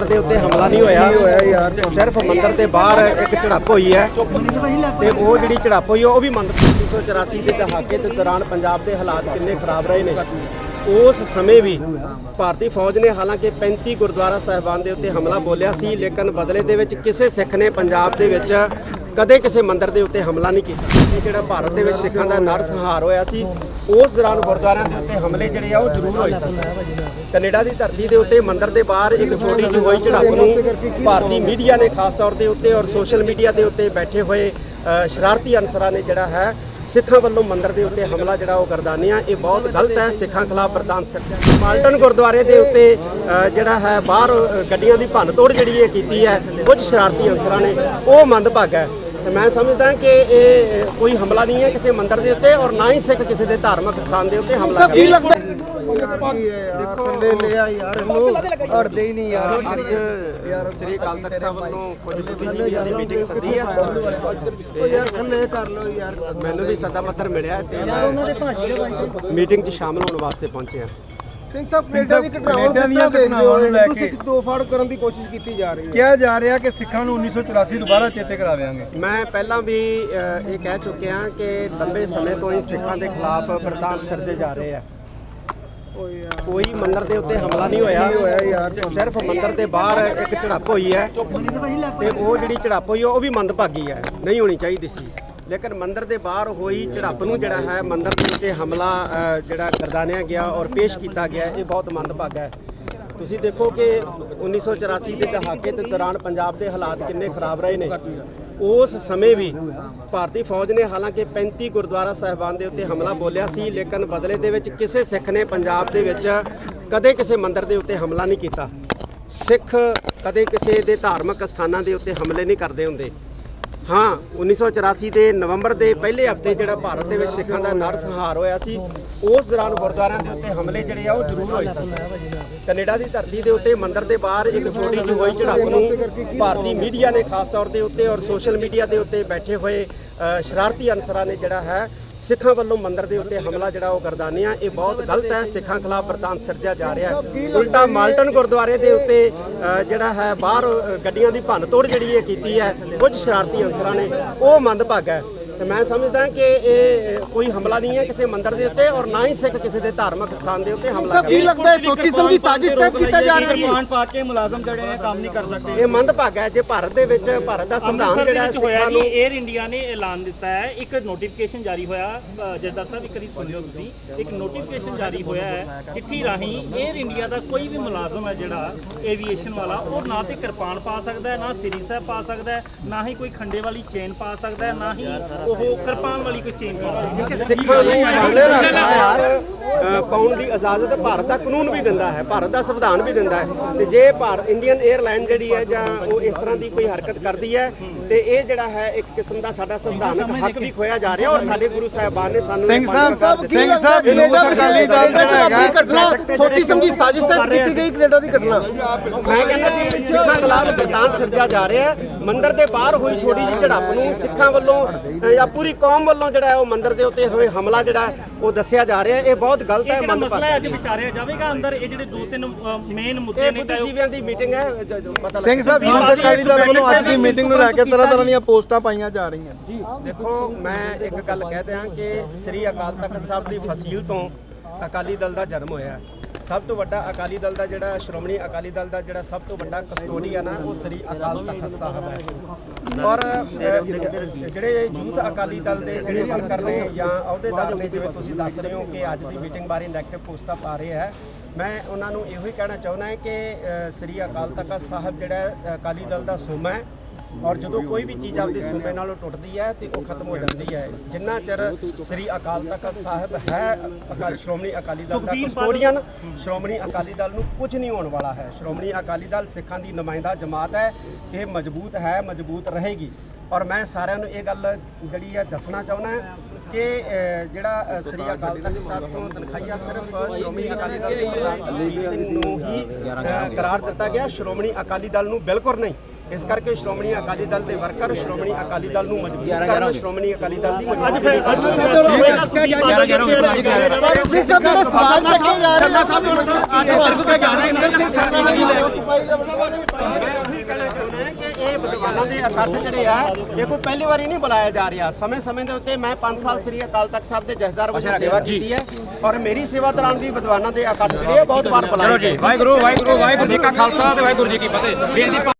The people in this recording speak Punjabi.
ਮੰਦਿਰ ਦੇ ਉੱਤੇ ਹਮਲਾ ਨਹੀਂ ਹੋਇਆ। ਸਿਰਫ ਮੰਦਿਰ ਦੇ ਬਾਹਰ ਇੱਕ ਝੜਪ ਹੋਈ ਹੈ। ਤੇ ਉਹ ਜਿਹੜੀ ਝੜਪ ਹੋਈ, ਉਹ ਵੀ ਮੰਦਿਰ 1984 ਦੇ ਦਹਾਕੇ ਦੇ ਦੌਰਾਨ ਪੰਜਾਬ ਦੇ ਹਾਲਾਤ ਕਿੰਨੇ ਖਰਾਬ ਰਹੇ ਨੇ। ਉਸ ਸਮੇਂ ਵੀ ਭਾਰਤੀ ਫੌਜ ਨੇ ਹਾਲਾਂਕਿ 35 ਗੁਰਦੁਆਰਾ ਸਾਹਿਬਾਨ ਦੇ ਉੱਤੇ ਹਮਲਾ ਬੋਲਿਆ ਸੀ, ਲੇਕਿਨ ਬਦਲੇ ਦੇ ਵਿੱਚ ਕਿਸੇ ਸਿੱਖ ਨੇ ਪੰਜਾਬ ਦੇ ਵਿੱਚ ਕਦੇ ਕਿਸੇ ਮੰਦਿਰ ਦੇ ਉੱਤੇ ਹਮਲਾ ਨਹੀਂ ਕੀਤਾ। ਇਹ ਜਿਹੜਾ ਭਾਰਤ ਦੇ ਵਿੱਚ ਸਿੱਖਾਂ ਦਾ ਨਰਸੰਹਾਰ ਹੋਇਆ ਸੀ, ਉਸ ਦੌਰਾਨ ਗੁਰਦੁਆਰਿਆਂ ਦੇ ਉੱਤੇ ਹਮਲੇ ਜਿਹੜੇ ਆ, ਉਹ ਜ਼ਰੂਰ ਹੋਏ ਸਨ। ਕੈਨੇਡਾ ਦੀ ਧਰਤੀ ਦੇ ਉੱਤੇ ਮੰਦਿਰ ਦੇ ਬਾਹਰ ਇੱਕ ਛੋਟੀ ਜਿਹੀ ਹੋਈ ਝੜਪ ਨੂੰ ਭਾਰਤੀ ਮੀਡੀਆ ਨੇ ਖਾਸ ਤੌਰ ਦੇ ਉੱਤੇ ਔਰ ਸੋਸ਼ਲ ਮੀਡੀਆ ਦੇ ਉੱਤੇ ਬੈਠੇ ਹੋਏ ਸ਼ਰਾਰਤੀ ਅਨਸਰਾਂ ਨੇ ਜਿਹੜਾ ਹੈ ਸਿੱਖਾਂ ਵੱਲੋਂ ਮੰਦਿਰ ਦੇ ਉੱਤੇ ਹਮਲਾ ਜਿਹੜਾ ਉਹ ਕਰਦਾਨੀਆਂ ਇਹ ਬਹੁਤ ਗਲਤ ਹੈ। ਸਿੱਖਾਂ ਖਿਲਾਫ ਵਰਦਾਨ ਸਿੱਟਿਆ ਮਾਲਟਨ ਗੁਰਦੁਆਰੇ ਦੇ ਉੱਤੇ ਜਿਹੜਾ ਹੈ, ਬਾਹਰ ਗੱਡੀਆਂ ਦੀ ਭੰਨ ਤੋੜ ਜਿਹੜੀ ਇਹ ਕੀਤੀ ਹੈ, ਕੁਝ ਸ਼ਰਾਰਤੀ ਅਨਸਰਾਂ ਨੇ, ਉਹ ਮੰਦਭਾਗਾ ਹੈ। ਤੇ ਮੈਂ ਸਮਝਦਾ ਕਿ ਇਹ ਕੋਈ ਹਮਲਾ ਨਹੀਂ ਹੈ ਕਿਸੇ ਮੰਦਿਰ ਦੇ ਉੱਤੇ ਔਰ ਨਾ ਹੀ ਸਿੱਖ ਕਿਸੇ ਦੇ ਧਾਰਮਿਕ ਸਥਾਨ ਦੇ ਉੱਤੇ ਹਮਲਾ ਕੀ ਕਰਦੇ ਲੱਗਦਾ? ਦੇਖੋ ਥੱਲੇ ਲਿਆ ਯਾਰ ਇਹਨੂੰ ਅੜਦੇ ਹੀ ਨਹੀਂ ਯਾਰ। ਅੱਜ ਸ੍ਰੀ ਅਕਾਲ ਤਖਤ ਸਾਹਿਬ ਵੱਲੋਂ ਕੁਝ ਬੁੱਧੀਜੀਵੀਆਂ ਦੀ ਮੀਟਿੰਗ ਸੱਦੀ ਹੈ ਉਹ ਯਾਰ ਥੱਲੇ ਕਰ ਲਓ ਯਾਰ। ਮੈਨੂੰ ਵੀ ਸੱਦਾ ਪੱਤਰ ਮਿਲਿਆ ਤੇ ਮੈਂ ਮੀਟਿੰਗ 'ਚ ਸ਼ਾਮਲ ਹੋਣ ਵਾਸਤੇ ਪਹੁੰਚਿਆ। ਸਿੰਘ ਸਾਹਿਬ ਕੈਨੇਡਾ ਦੀ ਘਟਨਾਵਾਂ ਕੈਨੇਡਾ ਦੀਆਂ ਘਟਨਾਵਾਂ ਨੂੰ ਲੈ ਕੇ ਤੁਸੀਂ ਦੋ ਫਾੜ ਕਰਨ ਦੀ ਕੋਸ਼ਿਸ਼ ਕੀਤੀ ਜਾ ਰਹੀ ਹੈ। ਕਿਹਾ ਜਾ ਰਿਹਾ ਕਿ ਸਿੱਖਾਂ ਨੂੰ 1984 ਦੁਬਾਰਾ ਚੇਤੇ ਕਰਾਵਾਂਗੇ। ਮੈਂ ਪਹਿਲਾਂ ਵੀ ਇਹ ਕਹਿ ਚੁੱਕਿਆ ਕਿ ਲੰਬੇ ਸਮੇਂ ਤੋਂ ਹੀ ਸਿੱਖਾਂ ਦੇ ਖਿਲਾਫ ਵਰਦਾਨ ਸਿਰਜੇ ਜਾ ਰਹੇ ਆ। ਕੋਈ ਮੰਦਿਰ ਦੇ ਉੱਤੇ ਹਮਲਾ ਨਹੀਂ ਹੋਇਆ। ਯਾਰ। ਸਿਰਫ ਮੰਦਿਰ ਦੇ ਬਾਹਰ ਇੱਕ ਝੜਪ ਹੋਈ ਹੈ ਤੇ ਉਹ ਜਿਹੜੀ ਝੜਪ ਹੋਈ ਹੈ, ਉਹ ਵੀ ਮੰਦਭਾਗੀ ਹੈ। ਨਹੀਂ ਹੋਣੀ ਚਾਹੀਦੀ ਸੀ। ਲੇਕਿਨ ਮੰਦਿਰ ਦੇ ਬਾਹਰ ਹੋਈ ਝੜਪ ਨੂੰ ਜਿਹੜਾ ਹੈ, ਮੰਦਿਰ ਦੇ ਉੱਤੇ ਹਮਲਾ ਜਿਹੜਾ ਗਰਦਾਨਿਆ ਗਿਆ ਔਰ ਪੇਸ਼ ਕੀਤਾ ਗਿਆ, ਇਹ ਬਹੁਤ ਮੰਦਭਾਗਾ ਹੈ। ਤੁਸੀਂ ਦੇਖੋ ਕਿ 1984 ਦੇ ਦਹਾਕੇ ਦੇ ਦੌਰਾਨ ਪੰਜਾਬ ਦੇ ਹਾਲਾਤ ਕਿੰਨੇ ਖਰਾਬ ਰਹੇ ਨੇ। ਉਸ ਸਮੇਂ ਵੀ ਭਾਰਤੀ ਫੌਜ ਨੇ ਹਾਲਾਂਕਿ 35 ਗੁਰਦੁਆਰਾ ਸਾਹਿਬਾਨ ਦੇ ਉੱਤੇ ਹਮਲਾ ਬੋਲਿਆ ਸੀ, ਲੇਕਿਨ ਬਦਲੇ ਦੇ ਵਿੱਚ ਕਿਸੇ ਸਿੱਖ ਨੇ ਪੰਜਾਬ ਦੇ ਵਿੱਚ ਕਦੇ ਕਿਸੇ ਮੰਦਿਰ ਦੇ ਉੱਤੇ ਹਮਲਾ ਨਹੀਂ ਕੀਤਾ। ਸਿੱਖ ਕਦੇ ਕਿਸੇ ਦੇ ਧਾਰਮਿਕ ਸਥਾਨਾਂ ਦੇ ਉੱਤੇ ਹਮਲੇ ਨਹੀਂ ਕਰਦੇ ਹੁੰਦੇ। ਹਾਂ 1984 ਦੇ ਨਵੰਬਰ ਦੇ ਪਹਿਲੇ ਹਫ਼ਤੇ ਜਿਹੜਾ ਭਾਰਤ ਦੇ ਵਿੱਚ ਸਿੱਖਾਂ ਦਾ ਨਰਸੰਹਾਰ ਹੋਇਆ ਸੀ, ਉਸ ਦੌਰਾਨ ਗੁਰਦੁਆਰਿਆਂ ਦੇ ਉੱਤੇ ਹਮਲੇ ਜਿਹੜੇ ਆ, ਉਹ ਜ਼ਰੂਰ ਹੋਏ ਸਨ। ਕੈਨੇਡਾ ਦੀ ਧਰਤੀ ਦੇ ਉੱਤੇ ਮੰਦਰ ਦੇ ਬਾਹਰ ਇੱਕ ਛੋਟੀ ਜਿਹੀ ਹੋਈ ਝੜਪ ਨੂੰ ਭਾਰਤੀ ਮੀਡੀਆ ਨੇ ਖਾਸ ਤੌਰ ਦੇ ਉੱਤੇ ਔਰ ਸੋਸ਼ਲ ਮੀਡੀਆ ਦੇ ਉੱਤੇ ਬੈਠੇ ਹੋਏ ਸ਼ਰਾਰਤੀ ਅਨਸਰਾਂ ਨੇ ਜਿਹੜਾ ਹੈ ਸਿੱਖਾਂ ਵੱਲੋਂ ਮੰਦਿਰ ਦੇ ਉੱਤੇ ਹਮਲਾ ਜਿਹੜਾ ਉਹ ਕਰਦਾਨੀਆਂ ਇਹ ਬਹੁਤ ਗਲਤ ਹੈ। ਸਿੱਖਾਂ ਖਿਲਾਫ ਵਰਤਾਨ ਸਿਰਜਿਆ ਜਾ ਰਿਹਾ ਉਲਟਾ ਮਾਲਟਨ ਗੁਰਦੁਆਰੇ ਦੇ ਉੱਤੇ ਜਿਹੜਾ ਹੈ, ਬਾਹਰ ਗੱਡੀਆਂ ਦੀ ਭੰਨ ਤੋੜ ਜਿਹੜੀ ਇਹ ਕੀਤੀ ਹੈ, ਕੁਝ ਸ਼ਰਾਰਤੀ ਅਨਸਰਾਂ ਨੇ, ਉਹ ਮੰਦਭਾਗਾ ਹੈ। ਤੇ ਮੈਂ ਸਮਝਦਾ ਕਿ ਇਹ ਕੋਈ ਹਮਲਾ ਨਹੀਂ ਹੈ ਕਿਸੇ ਮੰਦਿਰ ਦੇ ਉੱਤੇ ਔਰ ਨਾ ਹੀ ਸਿੱਖ ਕਿਸੇ ਦੇ ਧਾਰਮਿਕ ਸਥਾਨ ਦੇ ਉੱਤੇ ਹਮਲਾ ਸਭ ਕੀ ਲੱਗਦਾ ਹੈ? ਸੋਚੀ ਸਮਝੀ ਸਾਜ਼ਿਸ਼ ਤਹਿਤ ਕੀਤਾ ਜਾ ਰਿਹਾ ਹੈ? ਕਿਰਪਾਨ ਪਾ ਕੇ ਮੁਲਾਜ਼ਮ ਜਿਹੜੇ ਨੇ ਕੰਮ ਨਹੀਂ ਕਰ ਸਕਦੇ। ਇਹ ਮੰਦਭਾਗਾ ਹੈ ਜੇ ਭਾਰਤ ਦੇ ਵਿੱਚ ਭਾਰਤ ਦਾ ਸੰਵਿਧਾਨ ਜਿਹੜਾ ਹੈ ਸਿੱਖਾਂ ਕਿ ਨੂੰ 에ਅਰ ਇੰਡੀਆ ਨੇ ਐਲਾਨ ਦਿੱਤਾ ਹੈ। ਇੱਕ ਨੋਟੀਫਿਕੇਸ਼ਨ ਜਾਰੀ ਹੋਇਆ ਅ, ਜਰਦਾ ਸਾਹਿਬ ਇੱਕ ਵਾਰੀ ਸੁਣਿਓ ਤੁਸੀਂ। ਇੱਕ ਨੋਟੀਫਿਕੇਸ਼ਨ ਜਾਰੀ ਹੋਇਆ ਹੈ ਚਿੱਠੀ ਰਾਹੀਂ 에ਅਰ ਇੰਡੀਆ ਦਾ ਕੋਈ ਵੀ ਮੁਲਾਜ਼ਮ ਹੈ ਜਿਹੜਾ ਏਵੀਏਸ਼ਨ ਵਾਲਾ ਉਹ ਨਾ ਤੇ ਕਿਰਪਾਨ ਪਾ ਸਕਦਾ ਹੈ ਨਾ ਸਿਰੀ ਸਾਹਿਬ ਪਾ ਸਕਦਾ ਹੈ ਨਾ ਹੀ ਕੋਈ ਖੰਡੇ ਵਾਲੀ ਚੇਨ ਪਾ ਸਕਦਾ ਹੈ ਨਾ ਹੀ ਉਹ ਕਿਰਪਾਨ ਵਾਲੀ ਕੋਈ ਚੇਨ ਸਿੱਖਾਂ ਨੂੰ ਮੰਨ ਰੱਖਣਾ ਯਾਰ। ਪਾਉਣ ਦੀ ਇਜਾਜ਼ਤ ਭਾਰਤ ਦਾ ਕਾਨੂੰਨ ਵੀ ਦਿੰਦਾ ਹੈ ਭਾਰਤ ਦਾ ਸੰਵਿਧਾਨ ਵੀ ਦਿੰਦਾ ਹੈ। ਤੇ ਜੇ ਭਾਰਤ ਇੰਡੀਅਨ 에ਅਰਲਾਈਨ ਜਿਹੜੀ ਹੈ ਜਾਂ ਉਹ ਇਸ ਤਰ੍ਹਾਂ ਦੀ ਕੋਈ ਹਰਕਤ ਕਰਦੀ ਹੈ ਤੇ ਇਹ ਜਿਹੜਾ ਹੈ ਇੱਕ ਕਿਸਮ ਦਾ ਸਾਡਾ ਸੰਵਿਧਾਨਕ ਹੱਕ ਵੀ ਖੋਇਆ ਜਾ ਰਿਹਾ ਔਰ ਸਾਡੇ ਗੁਰੂ ਸਾਹਿਬਾਨ ਨੇ ਸਾਨੂੰ ਸਿੰਘ ਸਾਹਿਬ। ਸਿੰਘ ਸਾਹਿਬ, ਕੈਨੇਡਾ ਅਕਾਲੀ ਦਲ ਚ ਆਪਣੀ ਘਟਨਾ ਸੋਚੀ ਸਮਝੀ ਸਾਜ਼ਿਸ਼ ਤਹਿਤ ਕੀਤੀ ਗਈ ਕੈਨੇਡਾ ਦੀ ਘਟਨਾ। ਮੈਂ ਕਹਿੰਦਾ ਜੀ ਸਿੱਖਾਂ ਖਿਲਾਫ ਵਰਦਾਨ ਸਿਰਜਿਆ ਜਾ ਰਿਹਾ ਹੈ। ਮੰਦਿਰ ਦੇ ਬਾਹਰ ਹੋਈ ਛੋਟੀ ਜਿਹੀ ਝੜਪ ਨੂੰ ਸਿੱਖਾਂ ਵੱਲੋਂ ਜਾਂ ਪੂਰੀ ਕੌਮ ਵੱਲੋਂ ਜਿਹੜਾ ਹੈ ਉਹ ਮੰਦਿਰ ਦੇ ਉੱਤੇ ਹੋਏ ਹਮਲਾ ਜਿਹੜਾ ਹੈ ਉਹ ਦੱਸਿਆ ਜਾ ਰਿਹਾ ਇਹ ਬਹੁਤ ਗਲਤ ਇਹ ਹੈ ਜਿਹੜਾ ਮੰਦਭਾਗਾ ਮਸਲਾ ਹੈ ਅੱਜ ਵਿਚਾਰਿਆ ਜਾਵੇਗਾ ਅੰਦਰ ਇਹ ਜਿਹੜੇ ਦੋ ਤਿੰਨ ਮੇਨ ਮੁੱਦੇ ਇਹ ਨੇ ਚਾਹੇ ਉਹ ਬੁੱਧੀਜੀਵੀਆਂ ਦੀ ਮੀਟਿੰਗ ਹੈ ਜ- ਜੋ ਪਤਾ ਸਿੰਘ ਸਾਹਿਬ ਲੱਗਿਆ। ਹਿੰਦੂ ਅਕਾਲੀ ਦਲ ਵੱਲੋਂ ਅੱਜ ਦੀ ਮੀਟਿੰਗ ਨੂੰ ਲੈ ਕੇ ਤਰ੍ਹਾਂ ਤਰ੍ਹਾਂ ਦੀਆਂ ਪੋਸਟਾਂ ਪਾਈਆਂ ਜਾ ਰਹੀਆਂ ਦੇਖੋ ਮੈਂ ਇੱਕ ਗੱਲ ਕਹਿ ਦਿਆਂ ਕਿ ਸ੍ਰੀ ਅਕਾਲ ਤਖਤ ਸਾਹਿਬ ਦੀ ਫਸੀਲ ਤੋਂ ਅਕਾਲੀ ਦਲ ਦਾ ਜਨਮ ਹੋਇਆ ਹੈ। ਸਭ ਤੋਂ ਵੱਡਾ ਅਕਾਲੀ ਦਲ ਦਾ ਜਿਹੜਾ ਸ਼੍ਰੋਮਣੀ ਅਕਾਲੀ ਦਲ ਦਾ ਜਿਹੜਾ ਸਭ ਤੋਂ ਵੱਡਾ ਕਸਟੋਡੀਅਨ ਆ ਉਹ ਸ੍ਰੀ ਅਕਾਲ ਤਖਤ ਸਾਹਿਬ ਹੈ। ਔਰ ਜਿਹੜੇ ਯੂਥ ਅਕਾਲੀ ਦਲ ਦੇ ਜਿਹੜੇ ਵਰਕਰ ਨੇ ਜਾਂ ਅਹੁਦੇਦਾਰ ਨੇ, ਜਿਵੇਂ ਤੁਸੀਂ ਦੱਸ ਰਹੇ ਹੋ ਕਿ ਅੱਜ ਦੀ ਮੀਟਿੰਗ ਬਾਰੇ ਨੈਗੇਟਿਵ ਪੋਸਟਾਂ ਪਾ ਰਹੇ ਹੈ ਮੈਂ ਉਹਨਾਂ ਨੂੰ ਇਹੋ ਹੀ ਕਹਿਣਾ ਚਾਹੁੰਦਾ ਹਾਂ ਕਿ ਸ੍ਰੀ ਅਕਾਲ ਤਖਤ ਸਾਹਿਬ ਜਿਹੜਾ ਅਕਾਲੀ ਦਲ ਦਾ ਸੂਮਾ ਹੈ ਔਰ ਜਦੋਂ ਕੋਈ ਵੀ ਚੀਜ਼ ਆਪਦੇ ਸੂਬੇ ਨਾਲੋਂ ਟੁੱਟਦੀ ਹੈ ਤੇ ਉਹ ਖਤਮ ਹੋ ਜਾਂਦੀ ਹੈ। ਜਿੰਨਾ ਚਿਰ ਸ੍ਰੀ ਅਕਾਲ ਤਖਤ ਸਾਹਿਬ ਹੈ ਅਕਾਲ ਸ਼੍ਰੋਮਣੀ ਅਕਾਲੀ ਦਲ ਦਾ ਕਸਟੋਡੀਅਨ ਸ਼੍ਰੋਮਣੀ ਅਕਾਲੀ ਦਲ ਨੂੰ ਕੁਝ ਨਹੀਂ ਹੋਣ ਵਾਲਾ ਹੈ। ਸ਼੍ਰੋਮਣੀ ਅਕਾਲੀ ਦਲ ਸਿੱਖਾਂ ਦੀ ਨੁਮਾਇੰਦਾ ਜਮਾਤ ਹੈ ਇਹ ਮਜ਼ਬੂਤ ਹੈ ਮਜ਼ਬੂਤ ਰਹੇਗੀ। ਔਰ ਮੈਂ ਸਾਰਿਆਂ ਨੂੰ ਇਹ ਗੱਲ ਜਿਹੜੀ ਹੈ ਦੱਸਣਾ ਚਾਹੁੰਦਾ ਕਿ ਜਿਹੜਾ ਸ੍ਰੀ ਅਕਾਲ ਤਖਤ ਸਾਹਿਬ ਤੋਂ ਤਨਖਾਹੀਆ ਸਿਰਫ ਸ਼੍ਰੋਮਣੀ ਅਕਾਲੀ ਦਲ ਦੇ ਪ੍ਰਧਾਨ ਸੁਖਬੀਰ ਸਿੰਘ ਨੂੰ ਹੀ ਕਰਾਰ ਦਿੱਤਾ ਗਿਆ। ਸ਼੍ਰੋਮਣੀ ਅਕਾਲੀ ਦਲ ਨੂੰ ਬਿਲਕੁਲ ਨਹੀਂ। ਇਸ ਕਰਕੇ ਸ਼੍ਰੋਮਣੀ ਅਕਾਲੀ ਦਲ ਦੇ ਵਰਕਰ ਸ਼੍ਰੋਮਣੀ ਅਕਾਲੀ ਦਲ ਨੂੰ ਮਜ਼ਬੂਤ ਕਰਨ ਸ਼੍ਰੋਮਣੀ ਅਕਾਲੀ ਦਲ ਦੀ ਅੱਜ ਮਜ਼ਬੂਤੀ ਅੱਜ ਸੁਖਬੀਰ ਬਾਦਲ ਦੇ ਉੱਤੇ ਲੜਾਈ ਕਰ ਰਿਹਾ ਸਿੰਘ ਸਾਹਿਬ ਜਿਹੜੇ ਸਵਾਲ ਚੱਕੇ ਜਾ ਰਹੇ ਨੇ ਕਹਿਣਾ ਚਾਹੁੰਦਾ ਹਾਂ ਕਿ ਇਹ ਵਿਦਵਾਨਾਂ ਦੇ ਇਕੱਠ ਜਿਹੜੇ ਆ ਇਹ ਕੋਈ ਪਹਿਲੀ ਵਾਰੀ ਨਹੀਂ ਬੁਲਾਇਆ ਜਾ ਰਿਹਾ। ਸਮੇਂ-ਸਮੇਂ ਦੇ ਉੱਤੇ ਮੈਂ 5 ਸਾਲ ਸ੍ਰੀ ਅਕਾਲ ਤਖਤ ਸਾਹਿਬ ਦੇ ਜਥੇਦਾਰ ਵਜੋਂ ਸੇਵਾ ਕੀਤੀ ਹੈ ਔਰ ਮੇਰੀ ਸੇਵਾ ਦੌਰਾਨ ਵੀ ਵਿਦਵਾਨਾਂ ਦੇ ਇਕੱਠ ਜਿਹੜੇ ਆ ਬਹੁਤ ਵਾਰ ਬੁਲਾਏ ਗਏ। ਵਾਹਿਗੁਰੂ ਵਾਹਿਗੁਰੂ ਵਾਹਿਗੁਰੂ ਜੀ ਕਾ ਖਾਲਸਾ ਤੇ ਵਾਹਿਗੁਰੂ ਜੀ ਕੀ ਫਤਿਹ। ਬੇਨਤੀ